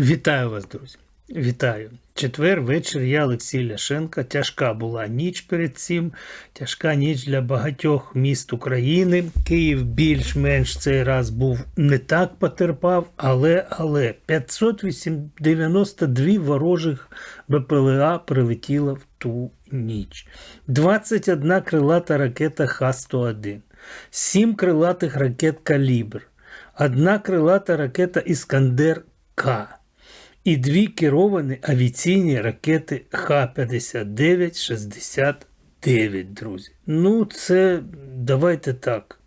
Вітаю вас, друзі. Вітаю. Четвер вечір. Я Олексій Ляшенко. Тяжка була ніч перед цим. Тяжка ніч для багатьох міст України. Київ більш-менш цей раз був не так потерпав, але але 592 ворожих БПЛА прилетіло в ту ніч. 21 крилата ракета Х-101, 7 крилатих ракет Калібр, одна крилата ракета Іскандер К і дві керовані авіаційні ракети Х-59-69, друзі. Ну, це давайте так.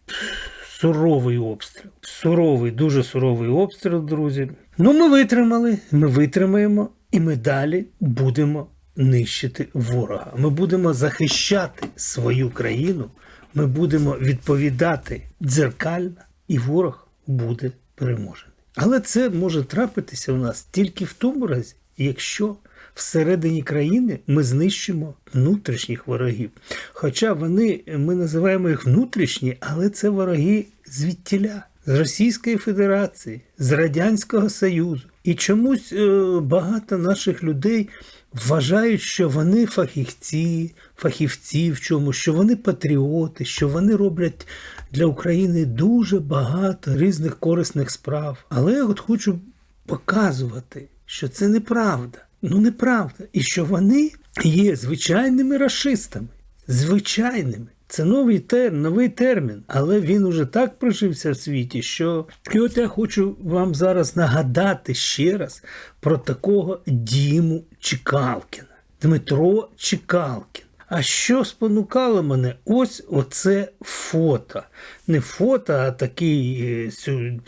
Суровий обстріл. Суровий, дуже суровий обстріл, друзі. Ну, ми витримали, ми витримаємо, і ми далі будемо нищити ворога. Ми будемо захищати свою країну, ми будемо відповідати дзеркально, і ворог буде переможений. Але це може трапитися у нас тільки в тому разі, якщо всередині країни ми знищимо внутрішніх ворогів. Хоча вони, ми називаємо їх внутрішні, але це вороги звідтіля, з Російської Федерації, з Радянського Союзу. І чомусь е, багато наших людей вважають, що вони фахівці, фахівці в чому, що вони патріоти, що вони роблять для України дуже багато різних корисних справ. Але я от хочу показувати, що це неправда. Ну неправда. І що вони є звичайними расистами. Звичайними. Це новий термін, новий термін, але він уже так прожився в світі, що і от я хочу вам зараз нагадати ще раз про такого Діму Чекалкіна, Дмитро Чекалкін. А що спонукало мене? Ось оце фото. Не фото, а такий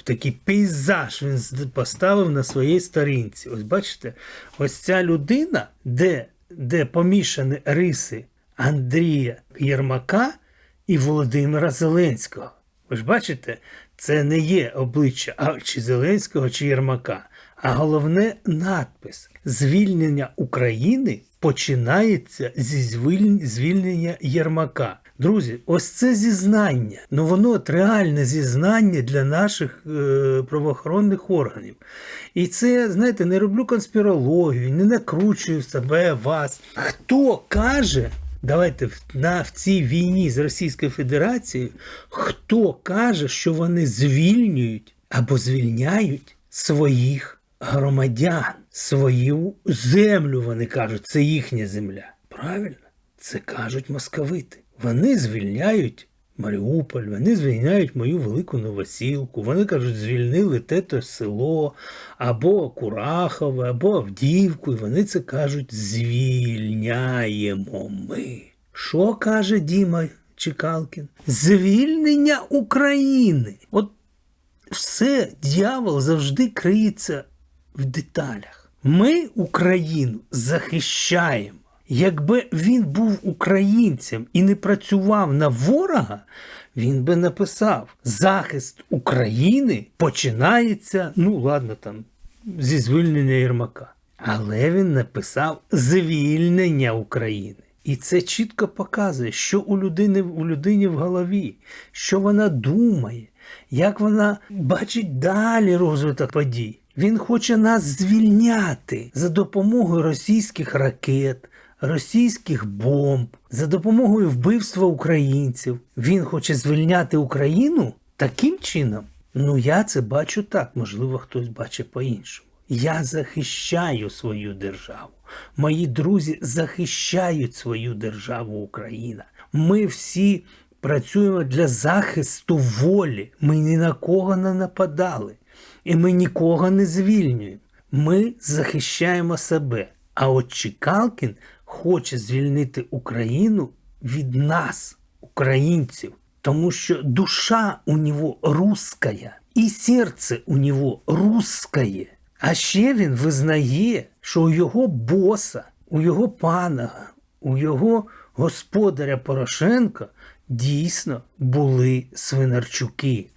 такий пейзаж він поставив на своїй сторінці. Ось бачите, ось ця людина, де, де помішані риси Андрія Єрмака і Володимира Зеленського. Ви ж бачите, це не є обличчя а чи Зеленського, чи Єрмака, а головне надпис: звільнення України починається зі звільнення Єрмака. Друзі, ось це зізнання. Ну воно от реальне зізнання для наших е, правоохоронних органів. І це, знаєте, не роблю конспірологію, не накручую себе вас. Хто каже, давайте на, в цій війні з Російською Федерацією, хто каже, що вони звільнюють або звільняють своїх громадян, свою землю, вони кажуть, це їхня земля. Правильно? Це кажуть московити. Вони звільняють Маріуполь, вони звільняють мою велику новосілку. Вони кажуть, звільнили те-то село, або Курахове, або Авдіївку. І вони це кажуть, звільняємо ми. Що каже Діма Чекалкін? Звільнення України. От все, дьявол завжди криється в деталях. Ми Україну захищаємо. Якби він був українцем і не працював на ворога, він би написав: захист України починається, ну ладно, там, зі звільнення Єрмака. Але він написав звільнення України. І це чітко показує, що у людини у людині в голові, що вона думає, як вона бачить далі розвиток подій. Він хоче нас звільняти за допомогою російських ракет, російських бомб, за допомогою вбивства українців. Він хоче звільняти Україну таким чином. Ну я це бачу так, можливо, хтось бачить по-іншому. Я захищаю свою державу. Мої друзі захищають свою державу Україна. Ми всі працюємо для захисту волі. Ми ні на кого не нападали. І ми нікого не звільнюємо. Ми захищаємо себе. А от Чекалкін хоче звільнити Україну від нас, українців, тому що душа у нього русская, і серце у нього русское. А ще він визнає, що у його боса, у його пана, у його господаря Порошенка дійсно були свинарчуки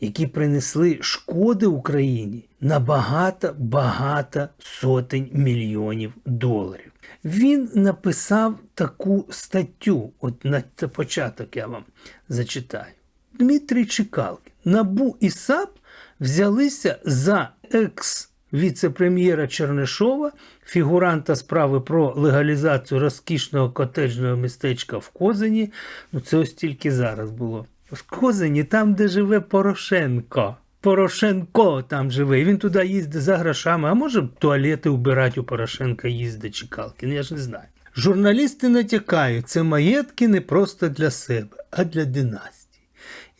які принесли шкоди Україні на багато-багато сотень мільйонів доларів. Він написав таку статтю, от на початок я вам зачитаю. Дмитрій Чекалкін. Набу і САП взялися за екс віце-прем'єра Чернишова, фігуранта справи про легалізацію розкішного котеджного містечка в Козині. Ну, це ось тільки зараз було. В Козині, там, де живе Порошенко. Порошенко там живе, він туди їздить за грошами, а може туалети убирати у Порошенка їздить чи Калкін, я ж не знаю. Журналісти натякають, це маєтки не просто для себе, а для династії.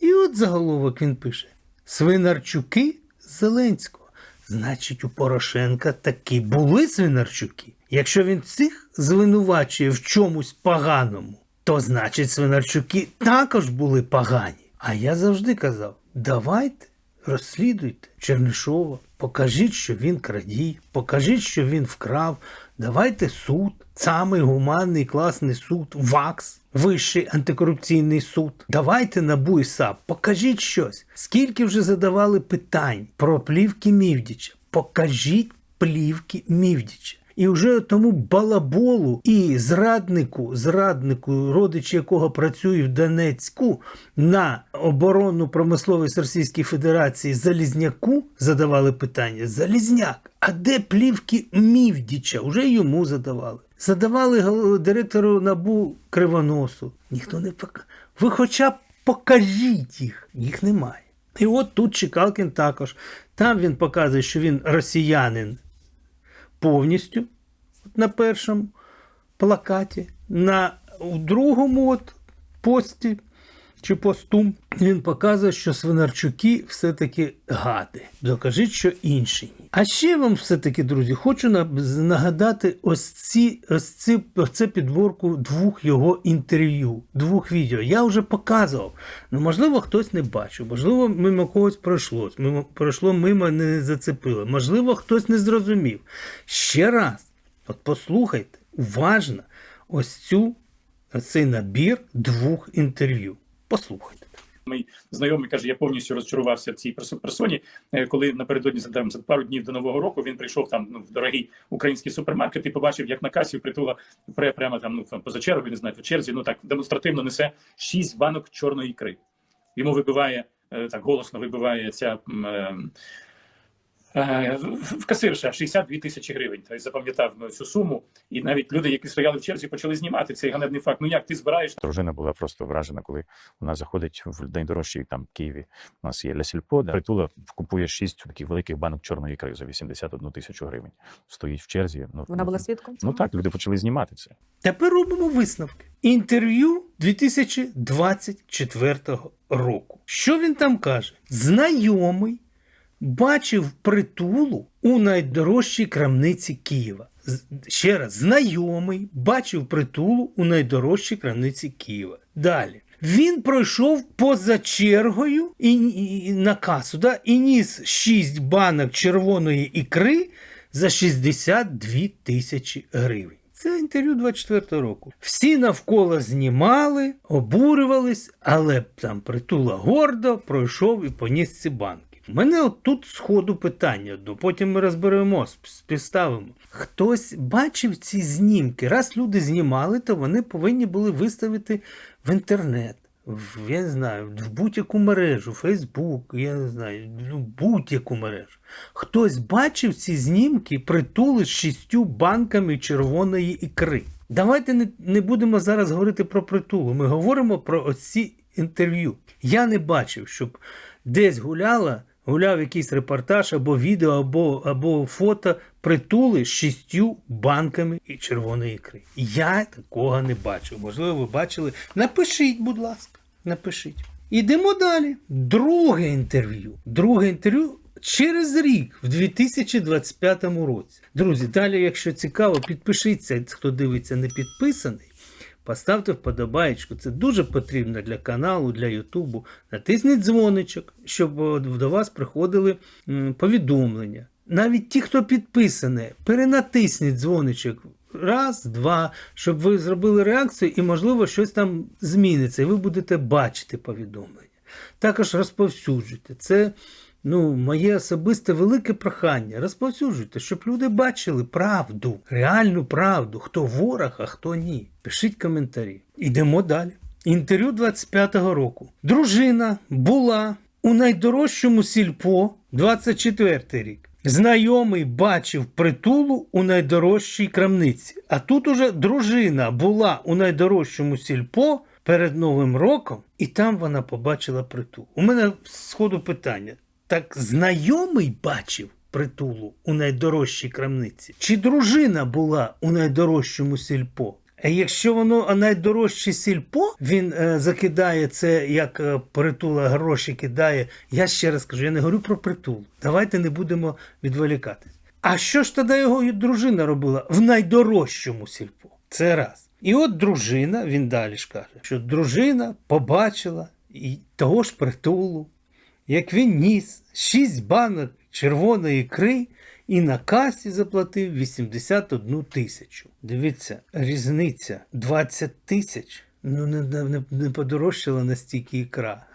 І от заголовок він пише: Свинарчуки Зеленського. Значить, у Порошенка таки були свинарчуки. Якщо він цих звинувачує в чомусь поганому, то значить свинарчуки також були погані. А я завжди казав: давайте розслідуйте Чернишова, покажіть, що він крадій, покажіть, що він вкрав. Давайте суд, самий гуманний класний суд, ВАКС, Вищий антикорупційний суд. Давайте НАБУ і САП, покажіть щось. Скільки вже задавали питань про плівки Мівдіча? Покажіть плівки Мівдіча. І вже тому балаболу і зраднику, зраднику, родичі якого працює в Донецьку на оборонну промисловість Російської Федерації Залізняку задавали питання: Залізняк, а де плівки Мівдіча? Уже йому задавали. Задавали директору НАБУ Кривоносу. Ніхто не пок... Ви хоча б покажіть їх, їх немає. І от тут Чекалкін також. Там він показує, що він росіянин повністю на першому плакаті, на у другому от пості чи посту він показує, що свинарчуки все-таки гади. Докажіть, що інші. А ще вам все-таки, друзі, хочу нагадати ось ці, ось ці, ось це двох його інтерв'ю, двох відео. Я вже показував. Ну, можливо, хтось не бачив, можливо, мимо когось пройшло, мимо, пройшло мимо, не зацепило. Можливо, хтось не зрозумів. Ще раз, от послухайте уважно ось цю цей набір двох інтерв'ю. Послухайте. Мій знайомий каже, я повністю розчарувався в цій персоні. е, Коли напередодні за, там, за пару днів до нового року він прийшов там ну, в дорогий український супермаркет і побачив, як на касі притула пре прямо там ну там поза чергою, не знаю, в черзі. Ну так демонстративно несе шість банок чорної ікри. Йому вибиває е, так голосно вибиває ця. е, в касирша 62 тисячі гривень. Тобто запам'ятав ну, цю суму, і навіть люди, які стояли в черзі, почали знімати цей ганебний факт. Ну як ти збираєш Дружина була просто вражена, коли вона заходить в найдорожчий там Києві. У нас є Лясільпо, де притула купує шість таких великих банок чорної ікри за 81 тисячу гривень. Стоїть в черзі. Ну Вона ну, була свідком? Ну цього? так, люди почали знімати це. Тепер робимо висновки. Інтерв'ю 2024 року. Що він там каже? Знайомий бачив притулу у найдорожчій крамниці Києва. Ще раз, знайомий бачив притулу у найдорожчій крамниці Києва. Далі. Він пройшов поза чергою і, і- на касу да, і ніс 6 банок червоної ікри за 62 тисячі гривень. Це інтерв'ю 24 року. Всі навколо знімали, обурювались, але там притула гордо пройшов і поніс ці банки. У мене от тут сходу питання, одне, потім ми розберемо, сп- співставимо. Хтось бачив ці знімки. Раз люди знімали, то вони повинні були виставити в інтернет. В, я не знаю, в будь-яку мережу, Фейсбук, я не знаю, ну, будь-яку мережу. Хтось бачив ці знімки притули з шістю банками червоної ікри. Давайте не, не будемо зараз говорити про притулу. Ми говоримо про оці інтерв'ю. Я не бачив, щоб десь гуляла, гуляв якийсь репортаж або відео, або, або фото притули з шістю банками і червоної ікри. Я такого не бачив. Можливо, ви бачили. Напишіть, будь ласка, напишіть. Ідемо далі. Друге інтерв'ю. Друге інтерв'ю через рік, в 2025 році. Друзі, далі, якщо цікаво, підпишіться, хто дивиться не підписаний. Поставте вподобаєчку. Це дуже потрібно для каналу, для Ютубу. Натисніть дзвоничок, щоб е, до вас приходили повідомлення. Навіть ті, хто підписаний, перенатисніть дзвоничок. Раз, два, щоб ви зробили реакцію і, можливо, щось там зміниться, і ви будете бачити повідомлення. Також розповсюджуйте. Це ну, моє особисте велике прохання. Розповсюджуйте, щоб люди бачили правду, реальну правду, хто ворог, а хто ні. Пишіть коментарі. Ідемо далі. Інтерв'ю 25-го року. Дружина була у найдорожчому сільпо 24 рік. Знайомий бачив притулу у найдорожчій крамниці. А тут уже дружина була у найдорожчому сільпо перед Новим роком, і там вона побачила притул. У мене сходу питання: так знайомий бачив притулу у найдорожчій крамниці? Чи дружина була у найдорожчому сільпо? А якщо воно найдорожче сільпо, він е, закидає це, як е, притула гроші кидає. Я ще раз кажу, я не говорю про притул. Давайте не будемо відволікатись. А що ж тоді його дружина робила в найдорожчому сільпо? Це раз. І от дружина, він далі ж каже, що дружина побачила і того ж притулу, як він ніс шість банок червоної ікри і на касі заплатив 81 тисячу. Дивіться, різниця 20 тисяч. Ну, не, не, не подорожчала настільки ікра.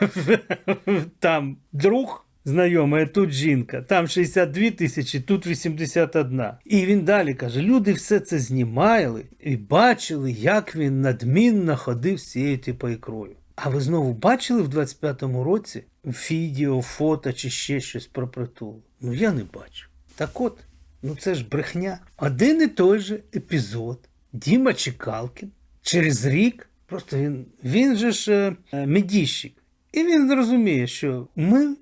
Там друг знайомий, а тут жінка, там 62 тисячі, тут 81. І він далі каже: люди все це знімали і бачили, як він надмінно ходив з цією типу ікрою. А ви знову бачили в 25-му році відео, фото чи ще щось про притул? Ну я не бачу. Так от, ну це ж брехня. Один і той же епізод. Діма Чекалкін через рік, просто він, він же ж е, медійщик. І він розуміє, що ми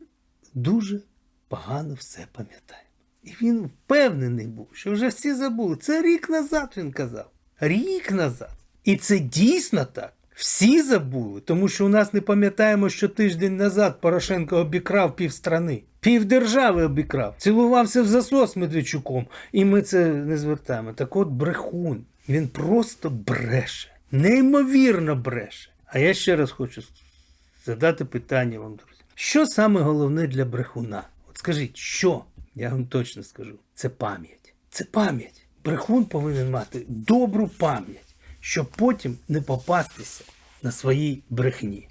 дуже погано все пам'ятаємо. І він впевнений був, що вже всі забули. Це рік назад він казав. Рік назад. І це дійсно так. Всі забули, тому що у нас не пам'ятаємо, що тиждень назад Порошенко обікрав півстрани. Півдержави обікрав, цілувався в засос Медведчуком, і ми це не звертаємо. Так от брехун, він просто бреше, неймовірно бреше. А я ще раз хочу задати питання вам, друзі. Що саме головне для брехуна? От скажіть, що? Я вам точно скажу. Це пам'ять. Це пам'ять. Брехун повинен мати добру пам'ять, щоб потім не попастися на своїй брехні.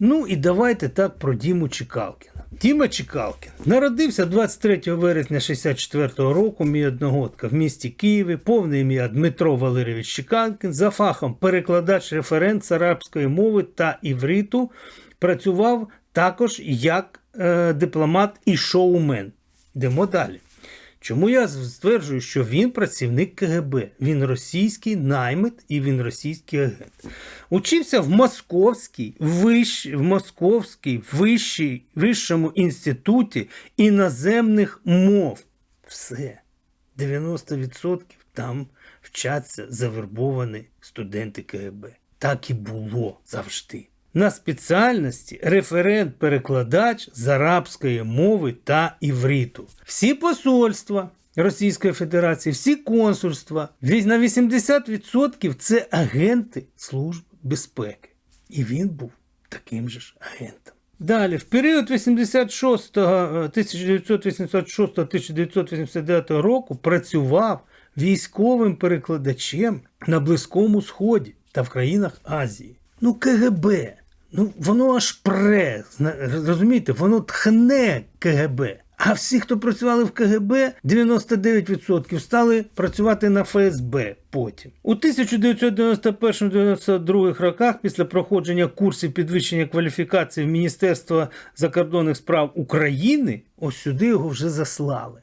Ну і давайте так про Діму Чекалкіна. Діма Чекалкін народився 23 вересня 64-го року, мій одногодка в місті Києві, повне ім'я Дмитро Валерійович Чекалкін, за фахом перекладач референт з арабської мови та івриту, працював також як е, дипломат і шоумен. Йдемо далі. Чому я стверджую, що він працівник КГБ, він російський наймит і він російський агент. Учився в Московській, вищ, в Московській вищій, Вищому інституті іноземних мов. Все. 90% там вчаться завербовані студенти КГБ. Так і було завжди. На спеціальності референт-перекладач з арабської мови та івриту. Всі посольства Російської Федерації, всі консульства на 80% це агенти Служби безпеки. І він був таким же ж агентом. Далі, в період 86 1986-1989 року працював військовим перекладачем на Близькому Сході та в країнах Азії. Ну, КГБ. Ну, воно аж пре. Розумієте, воно тхне КГБ. А всі, хто працювали в КГБ, 99% стали працювати на ФСБ потім. У 1991-92 роках, після проходження курсів підвищення кваліфікації в Міністерства закордонних справ України, ось сюди його вже заслали.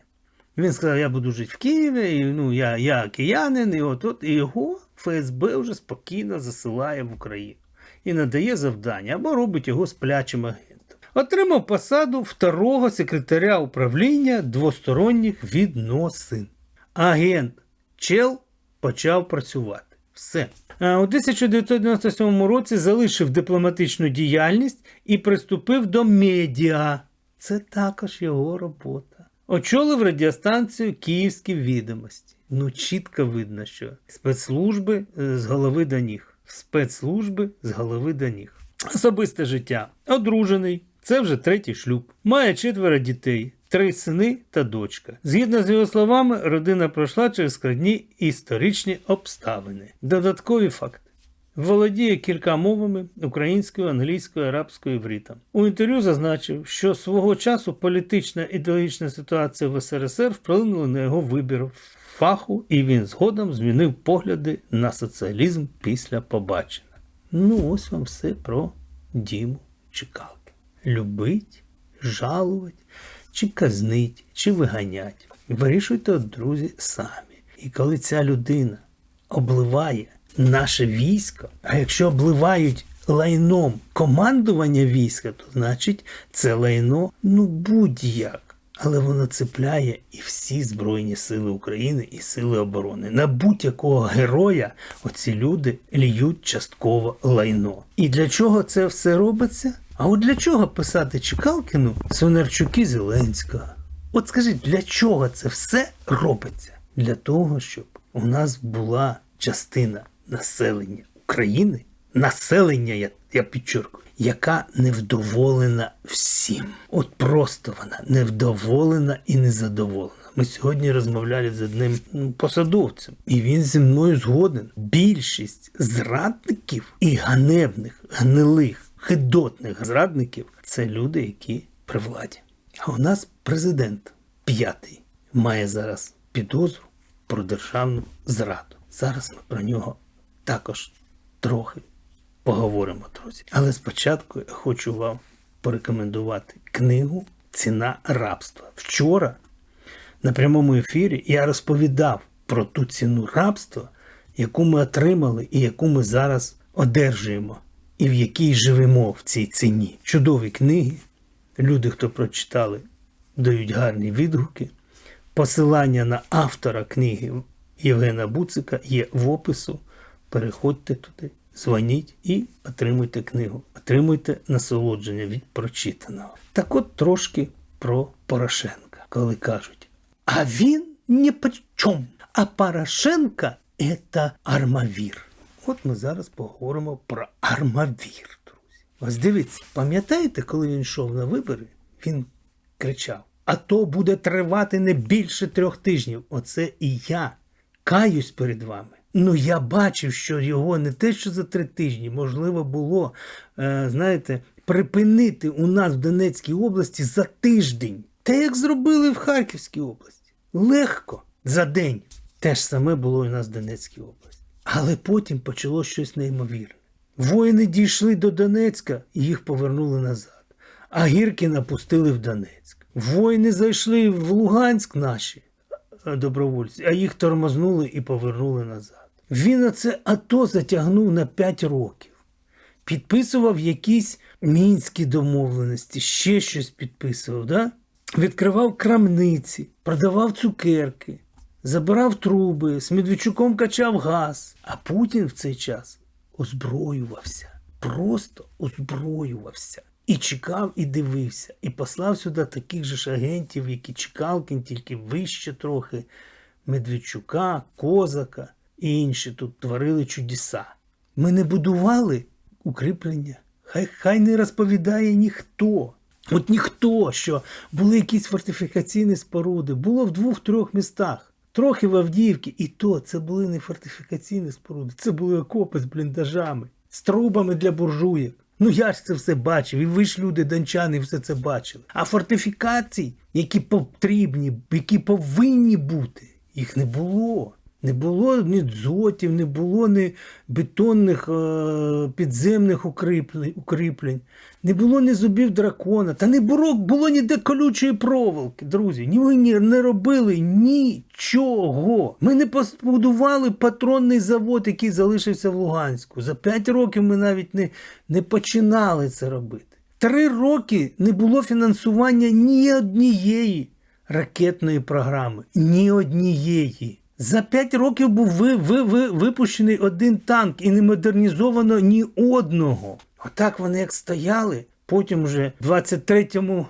Він сказав: я буду жити в Києві, і ну, я я киянин, і от, от і його ФСБ вже спокійно засилає в Україну і надає завдання або робить його сплячим агентом. Отримав посаду второго секретаря управління двосторонніх відносин. Агент Чел почав працювати. Все. У 1997 році залишив дипломатичну діяльність і приступив до медіа. Це також його робота. Очолив радіостанцію Київські відомості. Ну, чітко видно, що спецслужби е, з голови до ніг. Спецслужби з голови до ніг. Особисте життя. Одружений. Це вже третій шлюб. Має четверо дітей, три сини та дочка. Згідно з його словами, родина пройшла через складні історичні обставини. Додаткові факти. Володіє кілька мовами українською, англійською, арабською івритом. У інтерв'ю зазначив, що свого часу політична ідеологічна ситуація в СРСР вплинула на його вибір фаху, і він згодом змінив погляди на соціалізм після побачення. Ну, ось вам все про Діму Чекалки. Любить, жалувати чи казнить, чи виганять. Вирішуйте, друзі, самі. І коли ця людина обливає наше військо, а якщо обливають лайном командування війська, то значить це лайно ну будь-як. Але воно цепляє і всі Збройні Сили України і Сили оборони. На будь-якого героя оці люди ліють частково лайно. І для чого це все робиться? А от для чого писати Чекалкіну Свинарчуки Зеленського? От скажіть, для чого це все робиться? Для того, щоб у нас була частина населення України, населення, я, я підчеркую, яка невдоволена всім. От просто вона невдоволена і незадоволена. Ми сьогодні розмовляли з одним ну, посадовцем, і він зі мною згоден. Більшість зрадників і ганебних, гнилих, хидотних зрадників це люди, які при владі. А у нас президент п'ятий має зараз підозру про державну зраду. Зараз ми про нього також трохи поговоримо, друзі. Але спочатку я хочу вам порекомендувати книгу Ціна рабства. Вчора на прямому ефірі я розповідав про ту ціну рабства, яку ми отримали і яку ми зараз одержуємо, і в якій живемо в цій ціні. Чудові книги. Люди, хто прочитали, дають гарні відгуки. Посилання на автора книги Євгена Буцика є в опису. Переходьте туди, дзвоніть і отримуйте книгу. Отримуйте насолодження від прочитаного. Так от трошки про Порошенка, коли кажуть, а він ні при чому. А Порошенко це армавір. От ми зараз поговоримо про армавір, друзі. Ось дивіться, пам'ятаєте, коли він йшов на вибори, він кричав: А то буде тривати не більше трьох тижнів. Оце і я каюсь перед вами. Ну, я бачив, що його не те, що за три тижні, можливо, було, е, знаєте, припинити у нас в Донецькій області за тиждень. Те, як зробили в Харківській області. Легко за день. Те ж саме було у нас в Донецькій області. Але потім почало щось неймовірне. Воїни дійшли до Донецька і їх повернули назад. А Гіркіна пустили в Донецьк. Воїни зайшли в Луганськ наші е, добровольці, а їх тормознули і повернули назад. Він оце АТО затягнув на 5 років. Підписував якісь мінські домовленості, ще щось підписував, да? відкривав крамниці, продавав цукерки, забирав труби, з Медведчуком качав газ. А Путін в цей час озброювався, просто озброювався. І чекав, і дивився, і послав сюди таких же ж агентів, які Чекалкін, тільки вище трохи, Медведчука, Козака і інші тут творили чудеса. Ми не будували укріплення. Хай, хай не розповідає ніхто. От ніхто, що були якісь фортифікаційні споруди, було в двох-трьох містах. Трохи в Авдіївці, і то це були не фортифікаційні споруди, це були окопи з бліндажами, з трубами для буржуєк. Ну я ж це все бачив, і ви ж люди, дончани, все це бачили. А фортифікацій, які потрібні, які повинні бути, їх не було. Не було ні дзотів, не було ні бетонних е- підземних укріплень, не було ні зубів дракона, та не було, було ніде колючої проволоки, друзі. Ні, ми не робили нічого. Ми не побудували патронний завод, який залишився в Луганську. За п'ять років ми навіть не, не починали це робити. Три роки не було фінансування ні однієї ракетної програми, ні однієї. За п'ять років був ви, ви, ви, випущений один танк і не модернізовано ні одного. Отак вони як стояли. Потім вже в 23-му,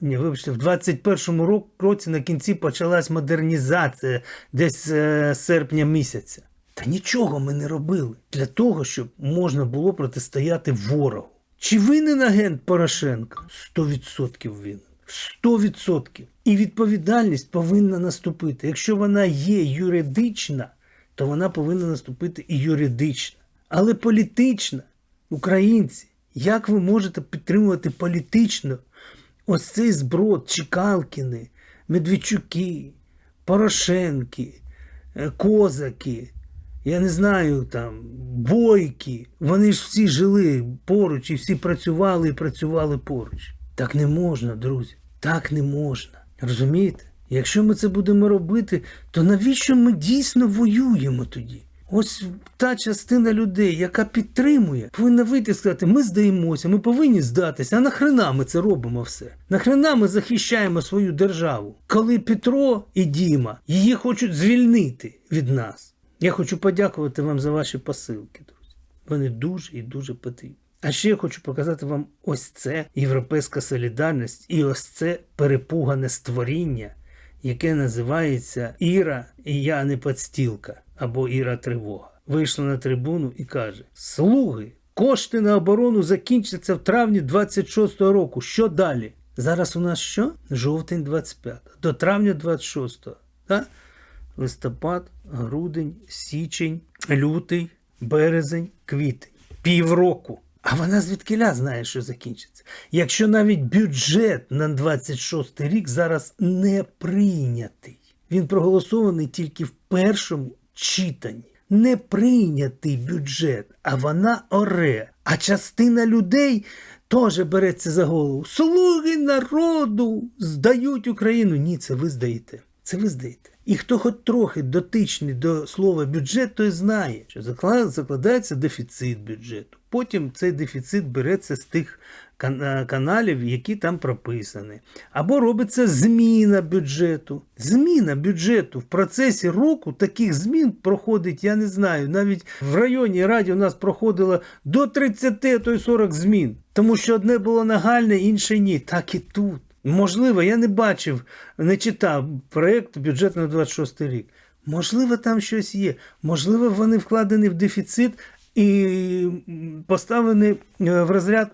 ні, вибачте, в 21-му році на кінці почалась модернізація десь е, серпня місяця. Та нічого ми не робили для того, щоб можна було протистояти ворогу. Чи винен агент Порошенка? 100% винен. 100%. І відповідальність повинна наступити. Якщо вона є юридична, то вона повинна наступити і юридична. Але політична, українці, як ви можете підтримувати політично ось цей зброд Чекалкіни, Медведчуки, Порошенки, е, Козаки, я не знаю там, бойки. Вони ж всі жили поруч і всі працювали і працювали поруч. Так не можна, друзі. Так не можна. Розумієте? Якщо ми це будемо робити, то навіщо ми дійсно воюємо тоді? Ось та частина людей, яка підтримує, повинна вийти і сказати: ми здаємося, ми повинні здатися. А нахрена ми це робимо все? Нахрена ми захищаємо свою державу, коли Петро і Діма її хочуть звільнити від нас? Я хочу подякувати вам за ваші посилки, друзі. Вони дуже і дуже потрібні. А ще я хочу показати вам ось це європейська солідарність і ось це перепугане створіння, яке називається Іра і я не подстілка або Іра Тривога. Вийшла на трибуну і каже: Слуги, кошти на оборону закінчаться в травні 26-го року. Що далі? Зараз у нас що? Жовтень 25 до травня 26-го. Так? Листопад, грудень, січень, лютий, березень, квітень. Півроку. А вона звідкиля знає, що закінчиться. Якщо навіть бюджет на 26 рік зараз не прийнятий, він проголосований тільки в першому читанні. Не прийнятий бюджет, а вона оре. А частина людей теж береться за голову. Слуги народу здають Україну. Ні, це ви здаєте. Це ви здаєте. І хто хоч трохи дотичний до слова бюджет, той знає, що закладається дефіцит бюджету. Потім цей дефіцит береться з тих е, каналів, які там прописані. Або робиться зміна бюджету. Зміна бюджету в процесі року таких змін проходить, я не знаю. Навіть в районі раді у нас проходило до 30, а то й 40 змін. Тому що одне було нагальне, інше ні. Так і тут. Можливо, я не бачив, не читав проєкт бюджету на 26 рік. Можливо, там щось є. Можливо, вони вкладені в дефіцит і поставлені е, в розряд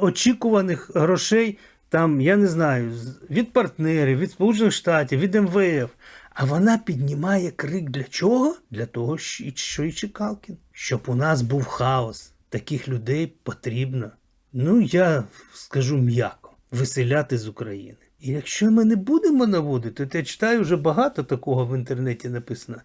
очікуваних грошей, там, я не знаю, від партнерів, від Сполучених Штатів, від МВФ. А вона піднімає крик для чого? Для того, що- і Чекалкін. Щоб у нас був хаос. Таких людей потрібно, ну я скажу м'яко, виселяти з України. І якщо ми не будемо наводити, то я читаю вже багато такого в інтернеті написано.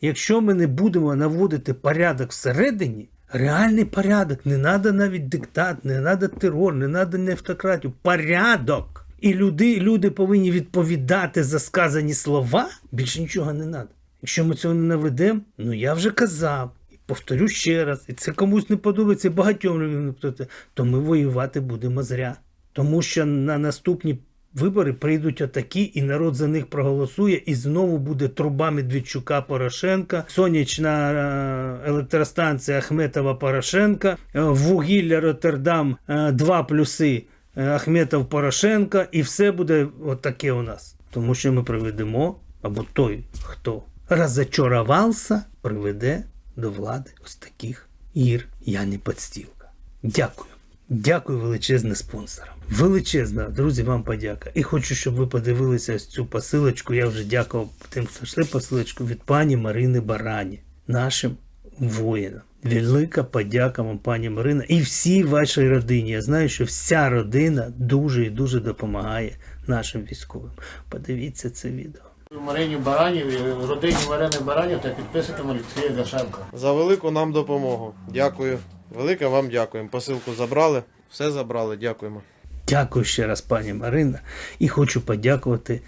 Якщо ми не будемо наводити порядок всередині, реальний порядок, не треба навіть диктат, не треба терор, не треба не автократію. Порядок. І люди, люди повинні відповідати за сказані слова. Більше нічого не треба. Якщо ми цього не наведемо, ну я вже казав. Повторю ще раз, і це комусь не подобається, багатьом людям не подобається, то ми воювати будемо зря. Тому що на наступні вибори прийдуть отакі, і народ за них проголосує, і знову буде труба Медведчука Порошенка, сонячна е, електростанція Ахметова Порошенка, е, вугілля Роттердам, е, два плюси Ахметов Порошенка, і все буде отаке у нас. Тому що ми приведемо, або той, хто розочарувався, приведе до влади ось таких ір. Я не подстілка. Дякую. Дякую величезне спонсорам. Величезна, друзі, вам подяка. І хочу, щоб ви подивилися ось цю посилочку. Я вже дякував тим, хто йшли посилочку від пані Марини Барані, нашим воїнам. Велика подяка вам, пані Марина, і всій вашій родині. Я знаю, що вся родина дуже і дуже допомагає нашим військовим. Подивіться це відео. Марині Баранів, родині Марини Баранів та підписникам Олексія Гашенка. за велику нам допомогу. Дякую. Велике вам дякуємо. Посилку забрали, все забрали. Дякуємо. Дякую ще раз, пані Марина, і хочу подякувати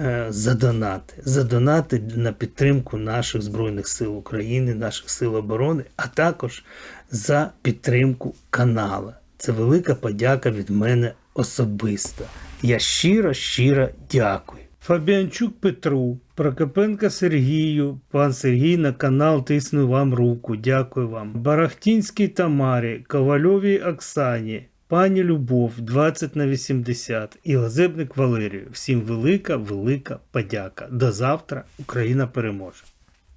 е, за донати. За донати на підтримку наших Збройних сил України, наших сил оборони, а також за підтримку канала. Це велика подяка від мене особисто. Я щиро, щиро дякую. Фабіанчук Петру, Прокопенка Сергію, пан Сергій на канал тисну вам руку. Дякую вам. Барахтінській Тамарі, Ковальовій Оксані, пані Любов 20 на 80 і Лазебник Валерію. Всім велика, велика подяка. До завтра Україна переможе.